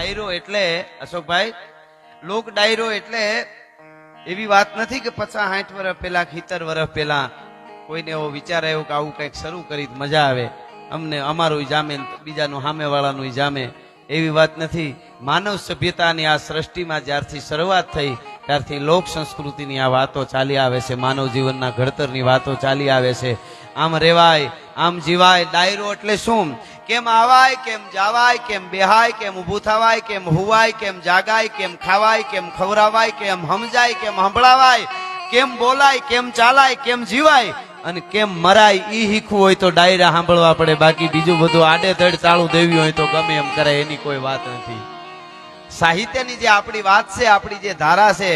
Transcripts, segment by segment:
ડાયરો એટલે, અશોકભાઈ, લોક ડાયરો એટલે એવી વાત નથી કે પચાસ સાઠ વર્ષ પહેલા ખીતર વર્ષ પહેલા કોઈને એવો વિચાર આવ્યો કે આવું કંઈક શરૂ કરી મજા આવે. અમને, અમારું જામે, બીજાનું સામેવાળાનું જામે. એવી વાત નથી. માનવ સભ્યતાની આ સૃષ્ટિમાં જ્યારથી શરૂઆત થઈ, ત્યારથી લોક સંસ્કૃતિની આ વાતો ચાલી આવે છે. માનવ જીવનના ઘડતરની વાતો ચાલી આવે છે. આમ રેવાય, આમ જીવાય, ડાયરો એટલે શું? કેમ આવાય, કેમ જાવાય, કેમ બેહાય, કેમ ઊભું થવાય, કેમ હુવાય, કેમ જાગાય, કેમ ખાવાય, કેમ ખવરાવાય કેમ સમજાય કેમ સંભળાવાય કેમ બોલાય, કેમ ચાલાય, કેમ જીવાય અને કેમ મરાય, ઈ શીખવું હોય તો ડાયરા સાંભળવા પડે. બાકી બીજું બધું આડેધડ ધડ તાળું દેવી હોય તો ગમે એમ કરે એની કોઈ વાત નથી. સાહિત્યની જે આપણી વાત છે, આપણી જે ધારા છે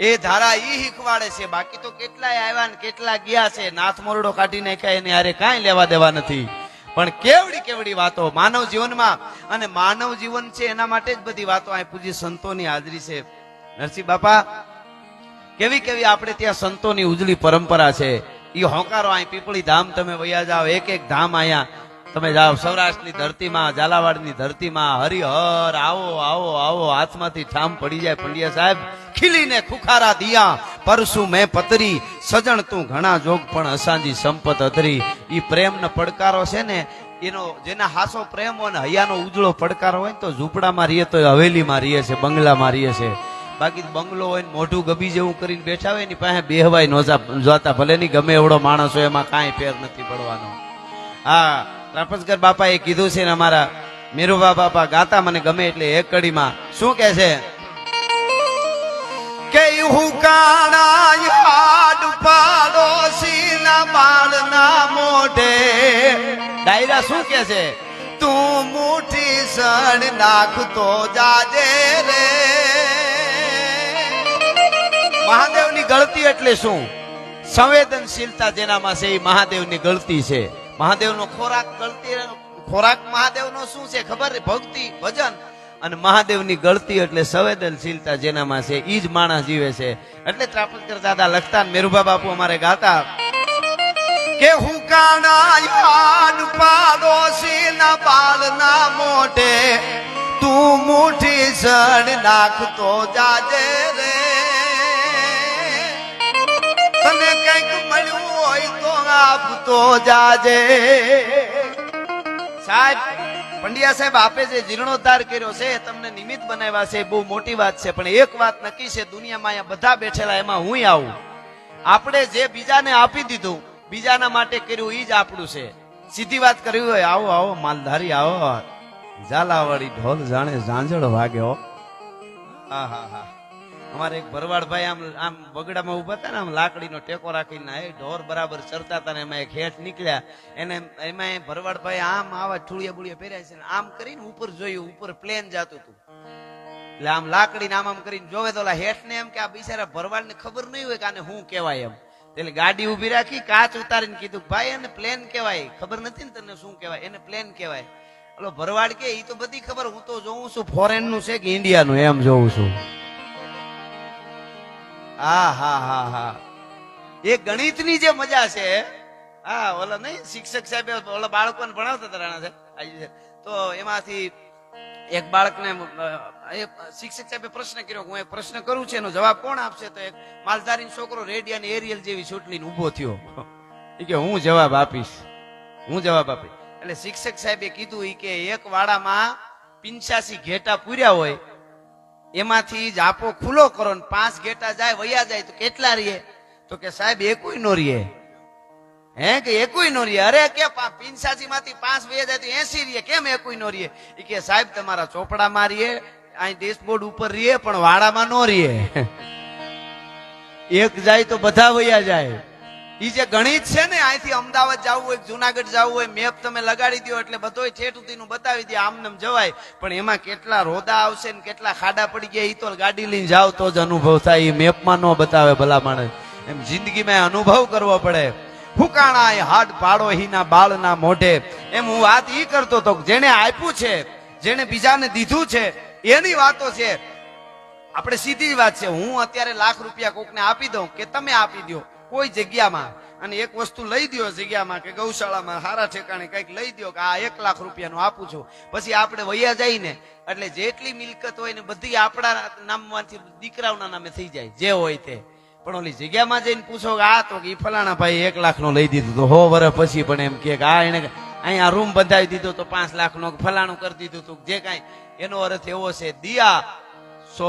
એ ધારા ઈ શીખવાડે છે. બાકી તો કેટલાય આવ્યા ને કેટલા ગયા છે. નાથ મોરડો કાઢી નાખ્યા એને હારે કાંઈ લેવા દેવા નથી. પણ કેવડી કેવડી વાતો માનવ જીવનમાં. અને માનવ જીવન છે એના માટે જ બધી વાતો અહીં પૂજી સંતોની હાજરી છે. નરસિંહ બાપા, કેવી કેવી આપણે ત્યાં સંતોની ઉજળી પરંપરા છે. એ હોંકારો અહીં પીપળી ધામ તમે વયા જાઓ. એક એક ધામ અહીંયા તમે જાઓ સૌરાષ્ટ્રની ધરતીમાં, ઝાલાવાડની ધરતીમાં, હરિહર, આવો આવો આવો, હાથમાંથી ઠામ પડી જાય પંડ્યા સાહેબ. ખીલીને ખુખારા દિયા, પરસુ મેં પતરી, સજણ તું ઘણા જોગ પણ અસાંજી સંપત અધરી. ઈ પ્રેમનો પડકારો છે ને, એનો, જેના હાસો પ્રેમ હોય હૈયાનો ઉજળો પડકારો હોય તો ઝૂંપડામાં રહીએ તો હવેલીમાં રહીએ છે, બંગલામાં રહીએ છે. બાકી બંગલો હોય મોઢું ગબી જેવું કરીને બેઠા હોય એની પાસે બેહવાય નોજા જોતા ભલે નહીં ગમે એવડો માણસ હોય, એમાં કાંઈ ફેર નથી પડવાનો. હા ત્રાપસકર બાપાએ કીધું છે ને અમારા મીરુબા બાપા ગાતા મને ગમે એટલે એક કડીમાં શું કે છે? કે હું હુકાણા હાડ પાડોશીના બાળના મોઢે. ડાયરા શું કે છે? તું મુઠી સણ નાખતો જાજે રે. મહાદેવની ગળતી એટલે શું? સંવેદનશીલતા જેનામાં છે એ મહાદેવની ગળતી છે. મહાદેવનો ખોરાક ગળતી ખોરાક મહાદેવનો શું છે ખબર? ભક્તિ, ભજન. અને મહાદેવની ગળતી એટલે સંવેદનશીલતા જેનામાં છે એ જ માણસ જીવે છે. એટલે ત્રાપતકર દાદા લખતા ને મેરુભા બાપુ અમારે ગાતા, કે હું કાના યાદ પાડોશીના બાળના મોઢે, તું મુઠી જણ નાખતો જાજે રે. તને કંઈક મળ્યું હોય તો આપતો જાજે. સાહેબ, પંડ્યા સાહેબ, આપે જે જીર્ણોદ્ધાર કર્યો છે તમને નિમિત્ત બનાવ્યા છે બહુ મોટી વાત છે, પણ એક વાત નક્કી છે, દુનિયામાં અહીંયા બધા બેઠેલા એમાં હું આવું. આપણે જે બીજાને આપી દીધું, બીજાના માટે કર્યું એ જ આપણું છે. સીધી વાત કરવી હોય, આવો આવો, માલધારી, આવો. ઝાલાવાળી ઢોલ જાણે ઝાંઝળ વાગ્યો હા હા હા. અમારે એક ભરવાડભાઈ આમ આમ બગડામાં ઊભા હતા ને, આમ લાકડીનો ટેકો રાખીને એ ઢોર બરાબર ચરતા હતા ને એમાં એક હેઠ નીકળ્યા. એને એમાં ભરવાડભાઈ આમ આવા ઠુળિયા બુળિયા પહેર્યા છે ને, આમ કરીને ઉપર જોયું, ઉપર પ્લેન જાતું હતું. એટલે આમ લાકડી આમ આમ કરીને જોવે તો હેઠ ને એમ કે આ બિચારા ભરવાડ ને ખબર નહીં હોય કે આને શું કહેવાય એમ. એટલે ગાડી ઊભી રાખી, કાચ ઉતારીને કીધું, ભાઈ, એને પ્લેન કહેવાય. ખબર નથી ને તને શું કહેવાય? એને પ્લેન કહેવાય. એટલે ભરવાડ કે એ તો બધી ખબર, હું તો જોઉં છું ફોરેનનું છે કે ઇન્ડિયાનું એમ જોઉં છું. હા હા હા હા. એ ગણિતની જે મજા છે, હા, ઓલા નહીં, શિક્ષક સાહેબ ઓલા બાળકોને ભણાવતા હતા રાણા સાહેબ તો એમાંથી એક બાળકને એ શિક્ષક સાહેબે પ્રશ્ન કર્યો હું એક પ્રશ્ન કરું છું, એનો જવાબ કોણ આપશે? તો એક માલધારી છોકરો રેડિયા ને એરિયલ જેવી ચૂંટણી ઊભો થયો. એ કે હું જવાબ આપીશ. હું જવાબ આપીશ. એટલે શિક્ષક સાહેબે કીધું એ કે એક વાડામાં પિંચાસી ઘેટા પૂર્યા હોય એમાંથી જ આપો ખુલ્લો કરો ને પાંચ ઘેટા જાય, વયા જાય, તો કેટલા રહીએ તો કે સાહેબ, એકોય નો રહીએ હે કે એકોય નો રહીએ અરે કે પિંચાસી માંથી પાંચ વયા જાય તો એસી રહીએ કેમ એકોય નો રહીએ એ કે સાહેબ, તમારા ચોપડામાં રહીએ અહીં ડેશબોર્ડ ઉપર રહીએ પણ વાડામાં નો રહીએ એક જાય તો બધા વયા જાય. ઈ જે ગણિત છે ને અહીંથી અમદાવાદ જવું હોય, જુનાગઢ જવું હોય, મેપ તમે લગાડી દો એટલે બધોય ઠેઠ સુધીનું બતાવી દે આમને જવાય. પણ એમાં કેટલા રોદા આવશે ને કેટલા ખાડા પડી ગયા, ઈ તો ગાડી લઈને જાવ તો જ અનુભવ થાય. એ મેપમાં ન બતાવે ભલા માણસ. એમ જિંદગીમાં અનુભવ કરવો પડે. ફુકાણા એ હાડ પાડો હીના બાળના મોઢે. એમ હું વાત ઈ કરતો તો જેને આપ્યું છે જેને બીજાને દીધું છે, એની વાતો છે. આપણે સીધી વાત છે. હું અત્યારે લાખ રૂપિયા કોકને આપી દઉં કે તમે આપી દો કોઈ જગ્યામાં અને એક વસ્તુ લઈ દ્યો જગ્યામાં કે ગૌશાળામાં સારા ઠેકાણે કંઈક લઈ દ્યો કે આ એક લાખ રૂપિયાનું આપું છું. પછી આપણે વૈયા જઈને, એટલે જેટલી મિલકત હોય ને બધી આપણા નામમાંથી દીકરાઓના નામે થઈ જાય, જે હોય તે. પણ ઓલી જગ્યામાં જઈને પૂછો કે આ તો કે ફલાણા ભાઈ એક લાખ નો લઈ દીધું તો હો વર્ષ પછી પણ એમ કે આ એને અહીંયા રૂમ બંધાવી દીધો તો પાંચ લાખ નો ફલાણું કરી દીધું તું, જે કાંઈ. એનો અર્થ એવો છે, દિયા સો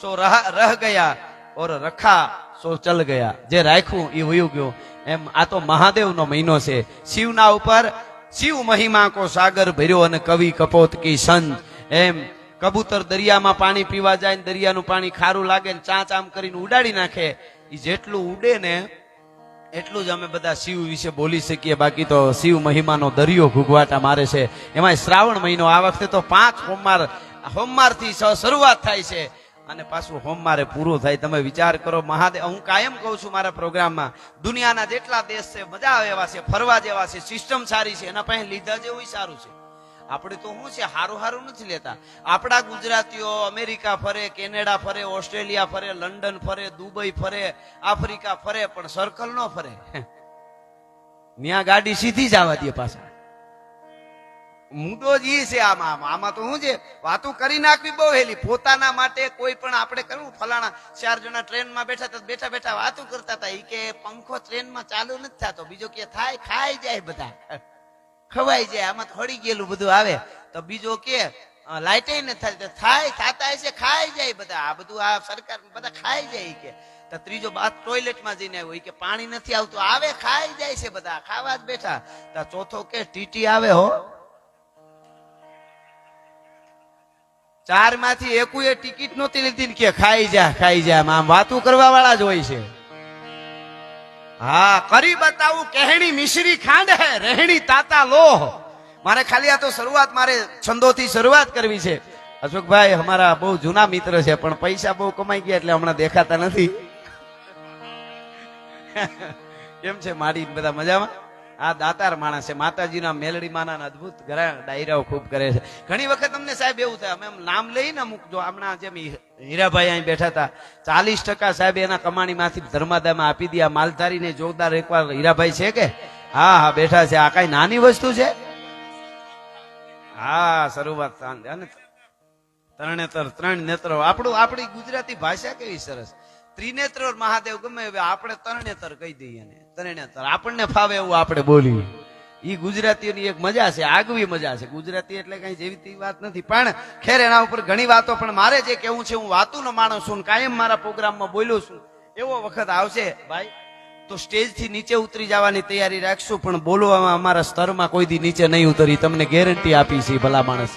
સો રહ રહ ગયા ઓર રખા સો ચલ ગયા. જે રાખ્યું એ વયું ગયું. એમ આ તો મહાદેવનો મહિનો છે. શિવના ઉપર શિવ મહિમા કો સાગર ભર્યો અને કવિ કપોત કી સંત. એમ કબૂતર દરિયામાં પાણી પીવા જાય ને દરિયાનું પાણી ખારું લાગે ને ચાંચ આમ કરીને ઉડાડી નાખે. એ જેટલું ઉડે ને એટલું જ અમે બધા શિવ વિશે બોલી શકીએ. બાકી તો શિવ મહિમાનો દરિયો ઘૂઘવાટા મારે છે. એમાં શ્રાવણ મહિનો આ વખતે તો પાંચ હોમવાર હોમવારથી શરૂઆત થાય છે. અને પાછું હોમ મારે પૂરું થાય. તમે વિચાર કરો, મહાદેવ, હું કાયમ કહું છું મારા પ્રોગ્રામમાં, દુનિયાના જેટલા દેશ છે, મજા આવે એવા છે, ફરવા જેવા છે સિસ્ટમ સારી છે, એના પાસે લીધા જેવું સારું છે. આપણે તો શું છે, હારું હારું નથી લેતા. આપણા ગુજરાતીઓ અમેરિકા ફરે, કેનેડા ફરે, ઓસ્ટ્રેલિયા ફરે, લંડન ફરે, દુબઈ ફરે, આફ્રિકા ફરે, પણ સર્કલ નો ફરે. ત્યાં ગાડી સીધી જ આવવા દે પાછા. મુદ્દો જ ઈ છે આમાં આમાં. તો શું છે? વાતો કરી નાખવી બહુ હેલી. પોતાના માટે કોઈ પણ આપણે કરવું. ફલાણા ચાર જણા ટ્રેનમાં બેઠા હતા, બેઠા બેઠા વાતો કરતા હતા. ઈ કે પંખો ટ્રેનમાં ચાલુ નથી થતો. બીજો કે થાય, ખાઈ જાય બધા. ખવાઈ જાય. આમાં થોડી ગયેલું બધું આવે. તો બીજો કે લાઇટે નથી થાય તો થાય, થાતા હશે, ખાઈ જાય બધા. આ બધું આ સરકાર બધા ખાઈ જાય કે. તો ત્રીજો બાદ ટોયલેટમાં જઈને આવ્યો. કે પાણી નથી આવતું. આવે, ખાઈ જાય છે બધા. ખાવા જ બેઠા. તો ચોથો કે, ટીટી આવે હો. ચારમાંથી એકુએ ટિકિટ નહોતી લીધી કે ખાઈ જા ખાઈ જા. આમ વાતું કરવા વાળા જ હોય છે. હા, કરી બતાવું, કહેણી મિશ્રી ખાંડ હે, રહેણી તાતા લોહ. મારે ખાલી આ તો શરૂઆત, મારે છંદોથી શરૂઆત કરવી છે. અશોકભાઈ, અમારા બહુ જૂના મિત્ર છે, પણ પૈસા બહુ કમાઈ ગયા એટલે હમણાં દેખાતા નથી. કેમ છે, માડી? બધા મજામાં? આ દાતાર માણસ છે, માતાજીના મેલડી માના અદભુત ઘણા ડાયરાઓ ખૂબ કરે છે. ઘણી વખત અમને સાહેબ એવું થાય, અમે એમ નામ લઈને અમુક જો હમણાં જેમ હીરાભાઈ અહીં બેઠા હતા, ચાલીસ ટકા સાહેબ એના કમાણીમાંથી ધર્માદામાં આપી દે આ માલધારીને જોરદાર એકવાર હીરાભાઈ છે કે? હા હા, બેઠા છે. આ કઈ નાની વસ્તુ છે? હા શરૂઆત. અને ત્રણેતર ત્રણ નેત્રો. આપણું, આપણી ગુજરાતી ભાષા કેવી સરસ. ત્રિનેત્ર મહાદેવ ગમે હવે આપણે તરણેતર કહી દઈએ ને આપણને ફાવે એવું આપણે બોલીએ. એ ગુજરાતીઓની એક મજા છે, આગવી મજા છે. ગુજરાતી એટલે કઈ જેવી તેવી વાત નથી. પણ ખેર એના ઉપર ઘણી વાતો, પણ મારે જે કેવું છે, હું વાતુનો માણસ છું કાયમ મારા પ્રોગ્રામમાં બોલું છું. એવો વખત આવશે, ભાઈ, તો સ્ટેજથી નીચે ઉતરી જવાની તૈયારી રાખશું, પણ બોલવામાં અમારા સ્તરમાં કોઈ દી નીચે નહીં ઉતરી. તમને ગેરંટી આપી છે, ભલા માણસ.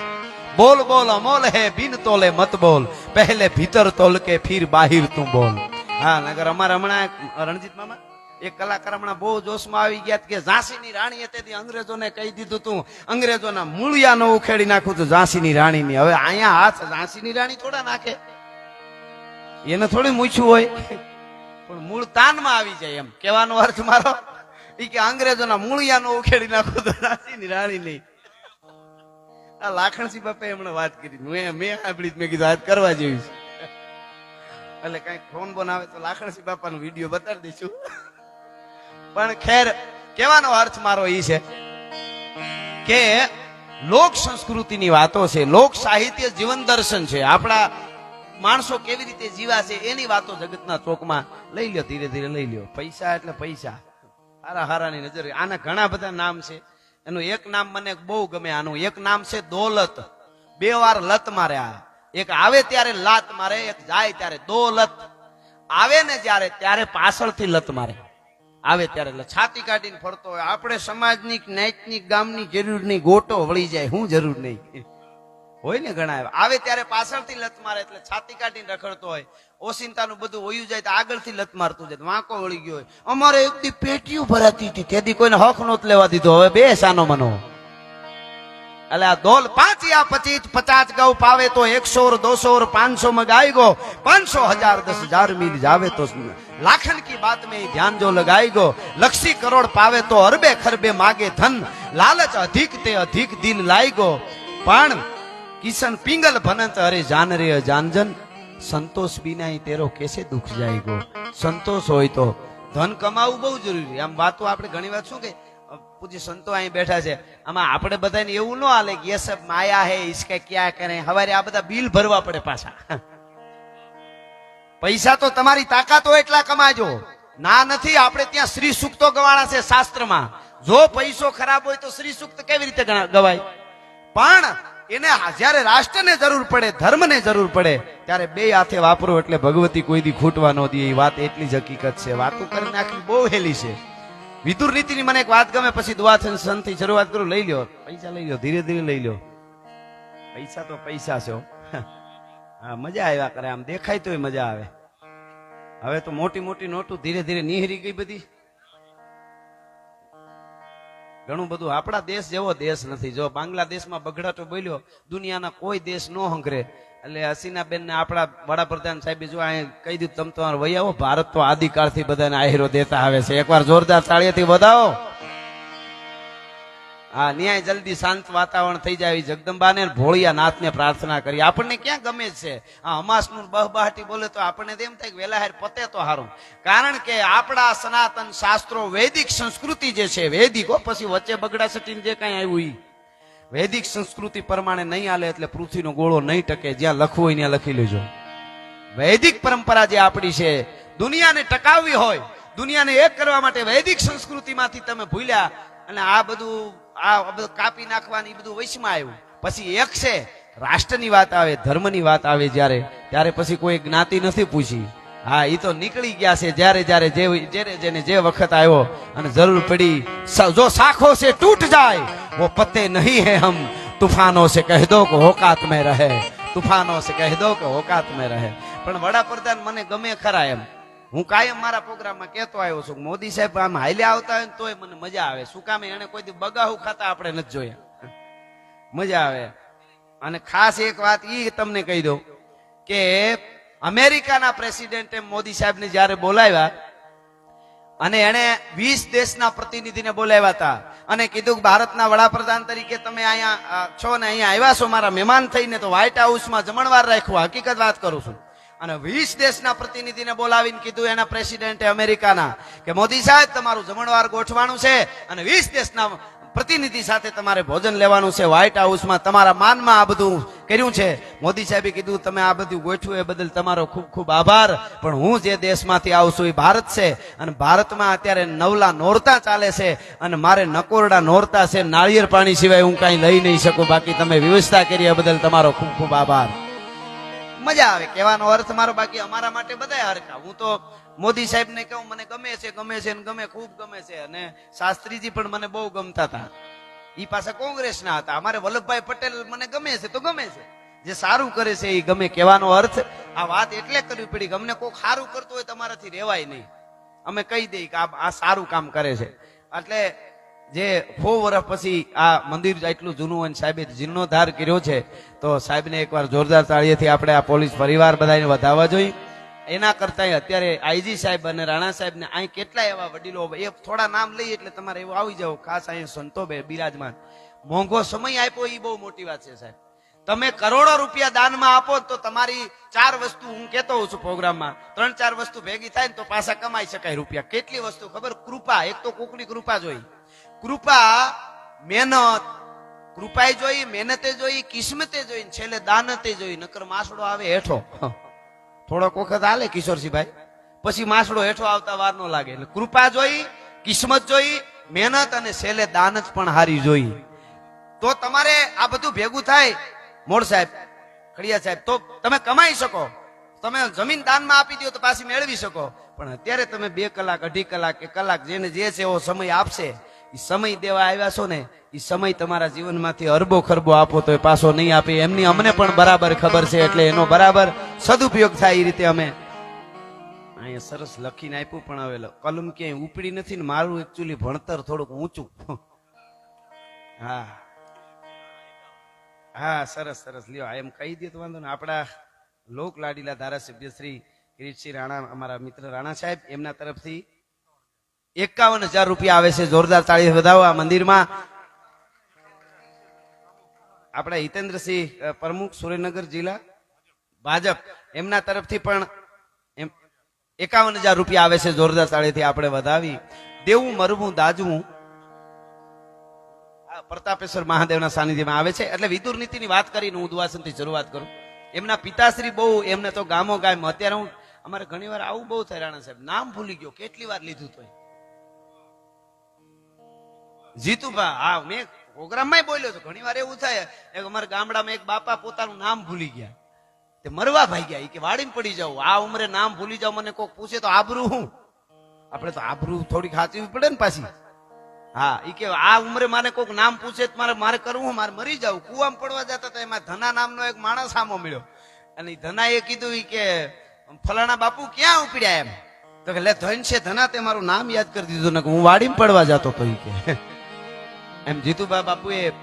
બોલ બોલ, અમોલ હે, બિન તોલે મત બોલ. પહેલે ભીતર તોલ કે ફિર બાહિર તું બોલ. હા, નગર અમારા હમણાં, રણજીત મામા? એક કલાકાર હમણાં બહુ જોશમાં આવી ગયા કે ઝાંસીની રાણીએ તેથી અંગ્રેજોને કહી દીધું તું, અંગ્રેજોના મૂળિયા નો ઉખેડી નાખું તું ઝાંસીની રાણીની. હવે અહીંયા હાથ ઝાંસીની રાણી થોડા નાખે. એને થોડી મૂછ્યું હોય, પણ મૂળ તાનમાં આવી જાય એમ. કહેવાનો અર્થ મારો એ કે અંગ્રેજોના મૂળિયા નો ઉખેડી નાખું તો ઝાંસીની રાણી નહીં આ લાખણસિંહ બાપે એમણે વાત કરી. મેં મેં સાંભળી મેં કીધું વાત કરવા જેવી છે. એટલે કઈ ફોન બોન આવે તો લાખણસિંહ બાપાનો વીડિયો બતાવી દઈશું. પણ ખેર, કહેવાનો અર્થ મારો એ છે કે લોક સંસ્કૃતિની વાતો છે, લોક સાહિત્ય જીવન દર્શન છે. આપણા માણસો કેવી રીતે જીવા છે એની વાતો જગતના ચોકમાં લઈ લ્યો, ધીરે ધીરે લઈ લ્યો. પૈસા એટલે પૈસા. હારા હારાની નજર. આના ઘણા બધા નામ છે. એનું એક નામ મને બહુ ગમે આનું. એક નામ છે દોલત. બે વાર લત મારે આ. એક આવે ત્યારે લાત મારે, એક જાય ત્યારે દોલત. આવે ને જ્યારે, ત્યારે પાછળથી લત મારે. આવે ત્યારે એટલે છાતી કાઢીને ફરતો હોય. આપણે સમાજની જ્ઞાતિની ગામની જરૂર નહીં ગોટો વળી જાય, હું જરૂર નહીં. હોય ને ઘણા આવે ત્યારે પાછળથી લત મારે એટલે છાતી કાઢીને રખડતો હોય. ઓસિંતાનું બધું વયું જાય તો આગળથી લત મારતું જાય. વાંકો વળી ગયો હોય. અમારે એક દી ભરાતી હતી. તેથી કોઈને હક નહોત લેવા દીધો. હવે બે સાનો મનો. એટલે આ દોલ પાંચિયા પચીસ પચાસ ગૌ પાવે તો એકસો દોસો પાંચસો મગાઈ ગાય. ગો પાંચસો હજાર, દસ હજાર મીલ જાવે તો લાખન કી બાત મેં ધ્યાન જો લગાઈ ગો લક્ષી કરોડ પાવે તો અરબે ખરબે માગે ધન. લાલચ અધિક તે અધિક દિલ લાઈ ગો પણ કિશન પિંગલ ભનંત, અરે જાન રે જાનજન. સંતોષ બિના તેરો કેસે દુઃખ જાય ગો સંતોષ હોય તો ધન કમાવું બહુ જરૂરી. આમ વાતો આપણે ઘણી વાર શું કે અ, સંતો અહીં બેઠા છે. આમાં આપણે બધાને એવું ન હાલે કે યસ માયા હે ઇસકે ક્યાં કરે? હવારે આ બધા બિલ ભરવા પડે પાછા. પૈસા તો તમારી તાકાત એટલા કમાજો. ના નથી આપણે ત્યાં શ્રી સુક્તો ગવાણા છે શાસ્ત્રમાં. જો પૈસો ખરાબ હોય તો શ્રી સુક્ત કેવી રીતે ગવાય? પણ એને જ્યારે રાષ્ટ્રને જરૂર પડે ધર્મને જરૂર પડે ત્યારે બે હાથે વાપરો એટલે ભગવતી કોઈ દી ખૂટવા ન દે. એ વાત એટલી જ હકીકત છે. વાતો કરીને નાખી બહુ હેલી છે. વિદુર નીતિની મને એક વાત ગમે, પછી દુઆ સંતથી શરૂઆત કરું, લઈ લ્યો. પૈસા લઈ લ્યો, ધીરે ધીરે લઈ લ્યો. પૈસા તો પૈસા છે હા, મજા આવ્યા કરે, આમ દેખાય તોય મજા આવે. હવે તો મોટી મોટી નોટું ધીરે ધીરે નિહરી ગઈ બધી. ઘણું બધું આપણા દેશ જેવો દેશ નથી. જો બાંગ્લાદેશમાં બગડાટો બોલ્યો, દુનિયાના કોઈ દેશ નો હંકરે એટલે હસીનાબેન ને આપણા વડાપ્રધાન સાહેબે જો અહીં કહી દીધું, તમ તમારે વૈયાવો ભારત તો આદિકાળથી બધાને આહીરો દેતા આવે છે. એકવાર જોરદાર તાળીએથી વધાવો. હા, ન્યાય જલ્દી શાંત વાતાવરણ થઈ જાય જગદંબાને ભોળિયા નાથને પ્રાર્થના કરી. આપણને ક્યાં ગમે છે? આ હમાસનું બહબહાટી બોલે તો આપણને તેમ થાય વેલા હાર પતે તો હારું. કારણ કે આપણા સનાતન શાસ્ત્રો વૈદિક સંસ્કૃતિ જે છે, વૈદિક પછી વચ્ચે બગડા સટીને જે કાંઈ આવ્યું ઈ. વૈદિક સંસ્કૃતિ પ્રમાણે નહીં હાલે એટલે પૃથ્વીનો ગોળો નહીં ટકે. જ્યાં લખવું હોય ત્યાં લખી લેજો. વૈદિક પરંપરા જે આપણી છે, દુનિયાને ટકાવવી હોય, દુનિયાને એક કરવા માટે વૈદિક સંસ્કૃતિમાંથી તમે ભૂલ્યા. અને આ બધું આ બધું કાપી નાખવાની બધું વૈશમાં આવ્યું. પછી એક છે, રાષ્ટ્રની વાત આવે, ધર્મની વાત આવે જ્યારે, ત્યારે પછી કોઈ જ્ઞાતિ નથી પૂછી. હા એ તો નીકળી ગયા છે જ્યારે જ્યારે જે જ્યારે જેને જે વખત આવ્યો અને જરૂર પડી જો સાખો છે, તૂટ જાય. વો પત્તે નહીં હે હમ. તુફાનો સે કહે દો કે હોકાત મેં રહે. તુફાનો સે કહી દો કે હોકાત મેં રહે. પણ વડાપ્રધાન મને ગમે ખરા એમ. હું કાયમ મારા પ્રોગ્રામમાં કહેતો આવ્યો છું મોદી સાહેબ આમ હાલ્યા આવતા હોય ને તોય મને મજા આવે. શું કામે એને કોઈ દી બગાહુ ખાતા આપણે નથી જોયા? મજા આવે. અને ખાસ એક વાત એ તમને કહી દઉં કે અમેરિકાના પ્રેસિડેન્ટે મોદી સાહેબને જ્યારે બોલાવ્યા અને એણે વીસ દેશના પ્રતિનિધિને બોલાવ્યા હતા અને કીધું કે ભારતના વડાપ્રધાન તરીકે તમે અહીંયા છો ને અહીંયા આવ્યા છો, મારા મહેમાન થઈને તો વ્હાઇટ હાઉસમાં જમણવાર રાખ્યું. હકીકત વાત કરું છું. અને વીસ દેશના પ્રતિનિધિને બોલાવીને કીધું એના પ્રેસિડેન્ટે અમેરિકાના કે મોદી સાહેબ, તમારું જમણવાર ગોઠવાનું છે અને વીસ દેશના પ્રતિનિધિ સાથે તમારે ભોજન લેવાનું છે. વ્હાઇટ હાઉસમાં તમારા માનમાં આ બધું કર્યું છે. મોદી સાહેબે કીધું, તમે આ બધું ગોઠવ્યું એ બદલ તમારો ખૂબ ખૂબ આભાર, પણ હું જે દેશમાંથી આવું છું એ ભારત છે અને ભારતમાં અત્યારે નવલા નોરતા ચાલે છે અને મારે નકોરડા નોરતા છે, નાળિયેર પાણી સિવાય હું કાંઈ લઈ નહીં શકું. બાકી તમે વ્યવસ્થા કરી એ બદલ તમારો ખૂબ ખૂબ આભાર. મજા આવે, કહેવાનો અર્થ મારો બાકી અમારા માટે બધા હરખા. હું તો મોદી સાહેબ ને કહું, મને ગમે છે ગમે છે, ને ગમે, ખૂબ ગમે છે. અને શાસ્ત્રીજી પણ મને બહુ ગમતા હતા. ઈ પાછા કોંગ્રેસના હતા. અમારે વલ્લભભાઈ પટેલ મને ગમે છે તો ગમે છે. જે સારું કરે છે એ ગમે. કહેવાનો અર્થ, આ વાત એટલે કરવી પડી કે અમને કોઈ સારું કરતું હોય તમારાથી રહેવાય નહીં. અમે કહી દઈએ કે આ સારું કામ કરે છે. એટલે જે સો વર્ષ પછી આ મંદિર એટલું જૂનું અને સાહેબે જીર્ણોદ્ધાર કર્યો છે, તો સાહેબને એકવાર જોરદાર તાળીએથી આપણે આ પોલીસ પરિવાર બધાને વધાવવા જોઈએ. એના કરતા અત્યારે આઈજી સાહેબ અને રાણા સાહેબને અહીં કેટલા એવા વડીલો એ થોડા નામ લઈએ એટલે તમારે એવું આવી જાવ, ખાસ અહીંયા સંતો બે બિરાજમાન. મોંઘો સમય આપ્યો એ બહુ મોટી વાત છે સાહેબ. તમે કરોડો રૂપિયા દાનમાં આપો તો તમારી ચાર વસ્તુ હું કહેતો હોઉં છું પ્રોગ્રામમાં. ત્રણ ચાર વસ્તુ ભેગી થાય ને તો પાછા કમાઈ શકાય રૂપિયા. કેટલી વસ્તુ? ખબર? કૃપા. એક તો કોકની કૃપા જોઈ. કૃપા મહેનત કૃપાએ જોઈ મહેનતે જોઈ કિસ્મતે જોઈ છેલ્લે દાનતે જોઈ નકર માસડો આવે હેઠો. થોડોક વખત હાલે કિશોરસિંહભાઈ પછી માસડો હેઠો આવતા વાર નો લાગે. એટલે કૃપા જોઈ કિસ્મત જોઈ મહેનત અને છેલ્લે દાન જ પણ હારી જોઈ. તો તમારે આ બધું ભેગું થાય મોડ સાહેબ ખડિયા સાહેબ તો તમે કમાઈ શકો. તમે જમીન દાનમાં આપી દો તો પાછી મેળવી શકો. પણ અત્યારે તમે બે કલાક અઢી કલાક કે કલાક જેને જે છે એવો સમય આપશે એ સમય દેવા આવ્યા છો ને એ સમય તમારા જીવનમાંથી અરબો ખરબો આપો તો એ પાછો નહીં આપે. એમની અમને પણ બરાબર ખબર છે એટલે એનો બરાબર સદુપયોગ થાય એ રીતે અમે. અહીંયા સરસ લખીને આપ્યું પણ હવે કલમ ક્યાંય ઉપડી નથી ને મારું એકચ્યુઅલી ભણતર થોડુંક ઊંચું. હા. હા, સરસ સરસ. લ્યો એમ કહી દે તો વાંધો ને આપણા લોક લાડીલા ધારાસભ્ય શ્રી કિરીટસિંહ રાણા, અમારા મિત્ર રાણા સાહેબ, એમના તરફથી એકાવન હજાર રૂપિયા આવે છે, જોરદાર તાળી વધાવો આ મંદિરમાં. આપણા હિતેન્દ્રસિંહ પ્રમુખ સુરેન્દ્રનગર જિલ્લા ભાજપ, એમના તરફથી પણ એકાવન હજાર રૂપિયા આવે છે, જોરદાર તાળીથી આપણે વધાવી. દેવું, મરવું, દાજવું પ્રતાપેશ્વર મહાદેવના સાનિધ્યમાં આવે છે. એટલે વિદુર નીતિની વાત કરીને હું ઉદ્વાસનથી શરૂઆત કરું. એમના પિતાશ્રી બહુ, એમને તો ગામો ગામ અત્યારે હું, અમારે ઘણી વાર આવું બહુ થાય રાણા સાહેબ, નામ ભૂલી ગયો, કેટલી વાર લીધું તોય. જીતુભા હા મેં પ્રોગ્રામમાં બોલ્યો હતો ઘણી વાર એવું થાય એક અમારા ગામડામાં એક બાપા પોતાનું નામ ભૂલી ગયા. તે મરવા ભાઈ ગયા કે વાડીમાં પડી જાવ આ ઉંમરે નામ ભૂલી જાવ મને કોક પૂછે તો આબરૂ હું? આપણે તો આબરૂ થોડીક સાચવી પડે ને પાછી. હા ઈ કે આ ઉંમરે મારે કોક નામ પૂછે તો મારે મારે કરવું હું, મારે મરી જાવ કુવામાં પડવા જતા તો એમાં ધના નામનો એક માણસ સામો મળ્યો. અને ધના એ કીધું ઈ કે ફલાણા બાપુ ક્યાં ઉપડ્યા એમ? તો કે લે ધન છે ધના તે મારું નામ યાદ કરી દીધું. ને હું વાડીમાં પડવા જતો તો કે. એમ જીતુબા બાપુએ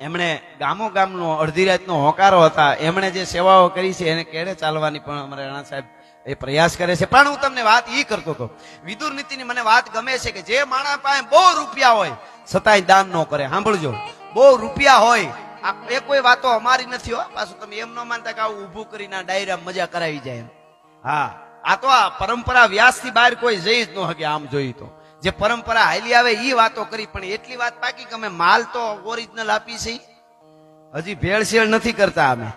એમણે ગામો ગામનો અડધી રાતનો હોકારો હતા. એમણે જે સેવાઓ કરી છે એને કેડે ચાલવાની પણ અમારા રાણા સાહેબ એ પ્રયાસ કરે છે. પણ હું તમને વાત ઈ કરતો હતો. વિદુર નીતિની મને વાત ગમે છે કે જે માણસ પાસે બહુ રૂપિયા હોય, છતાંય દાન ન કરે. સાંભળજો. બહુ રૂપિયા હોય, આ એ કોઈ વાતો અમારી નથી હો. પાછું તમે એમ ન માનતા કે આવું ઊભું કરીને ડાયરા મજા કરાવી જાય હા, આ તો આ પરંપરા વ્યાસથી બહાર કોઈ જઈ જ ન શકે, આમ જોઈ તો. જે પરંપરા હાલી આવે એ વાતો કરી, પણ એટલી વાત બાકી કે અમે માલ તો ઓરિજિનલ આપી છે. હજી ભેળસેળ નથી કરતા અમે.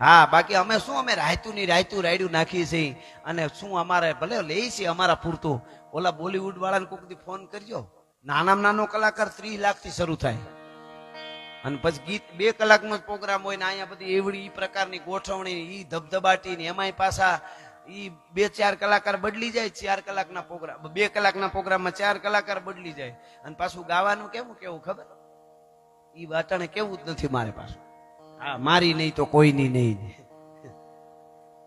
હા, બાકી અમે શું અમે રાયતું ની રાયતું રાયડું નાખીએ છીએ અને શું અમારે ભલે લઈ છીએ અમારા પૂરતું. ઓલા બોલીવુડ વાળાને દી ફોન કરજો. નાનામાં નાનો કલાકાર ત્રીસ લાખથી શરૂ થાય. અને પછી ગીત બે કલાકનો પ્રોગ્રામ હોય ને અહીંયા બધી એવડી પ્રકારની ગોઠવણી એ ધબધબાટી ને એમાંય પાછા ઈ બે ચાર કલાકાર બદલી જાય, ચાર કલાકના પ્રોગ્રામ બે કલાકના પ્રોગ્રામમાં ચાર કલાકાર બદલી જાય. અને પાછું ગાવાનું કેવું કેવું ખબર? ઈ વાટાણે કેવું જ નથી મારે પાછું. હા, મારી નહીં તો કોઈની નહીં.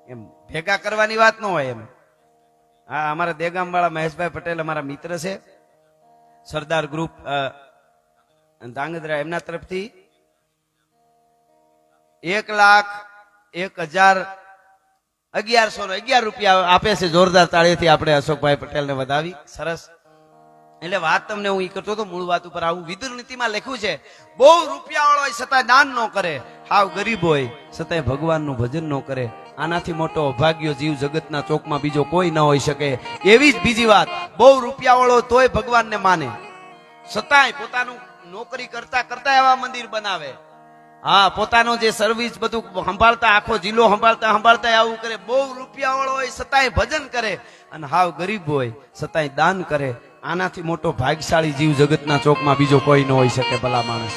એમ, ભેગા કરવાની વાત ન હોય એમ. હા, અમારા દેગામ વાળા મહેશભાઈ પટેલ અમારા મિત્ર છે. સરદાર ગ્રુપ ધાંગધ્રા એમના તરફથી એક લાખ એક હજાર અગિયારસો નો અગિયાર રૂપિયા આપે છે જોરદાર તાળીથી આપણે અશોકભાઈ પટેલને વધાવી. સરસ. એટલે વાત તમને હું એ કરતો હતો મૂળ વાત ઉપર આવું વિદુર નીતિમાં લખ્યું છે બહુ રૂપિયા વાળો હોય છતાં દાન ન કરે હાવ ગરીબ હોય છતાંય ભગવાનનું ભજન ન કરે આનાથી મોટો અભાગ્યો જીવ જગતના ચોકમાં બીજો કોઈ ન હોઈ શકે. એવી જ બીજી વાત બહુ રૂપિયા વાળો તોય ભગવાનને માને છતાંય પોતાનું નોકરી કરતા કરતા એવા મંદિર બનાવે હા, પોતાનો જે સર્વિસ બધું સંભાળતા, આખો જિલ્લો સંભાળતા સંભાળતા આવું કરે. બહુ રૂપિયા વાળો હોય, સતાય ભજન કરે અને હાવ ગરીબ હોય, સતાય દાન કરે. આનાથી મોટો ભાગ્યશાળી જીવ જગતના ચોકમાં બીજો કોઈ ન હોઈ શકે ભલા માણસ.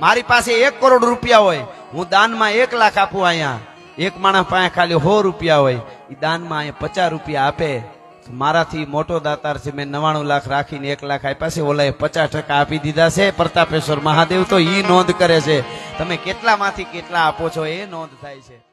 મારી પાસે એક કરોડ રૂપિયા હોય, હું દાનમાં એક લાખ આપું અહીંયા. એક માણસ પાસે ખાલી સો રૂપિયા હોય એ દાનમાં અહીંયા પચાસ રૂપિયા આપે. મારાથી મોટો દાતાર છે, મેં નવાણું લાખ રાખીને એક લાખ આપ્યા છે, ઓલાએ પચાસ ટકા આપી દીધા છે, પ્રતાપેશ્વર મહાદેવ તો ઈ નોંધ કરે છે. તમે કેટલામાંથી કેટલા આપો છો, એ નોંધ થાય છે.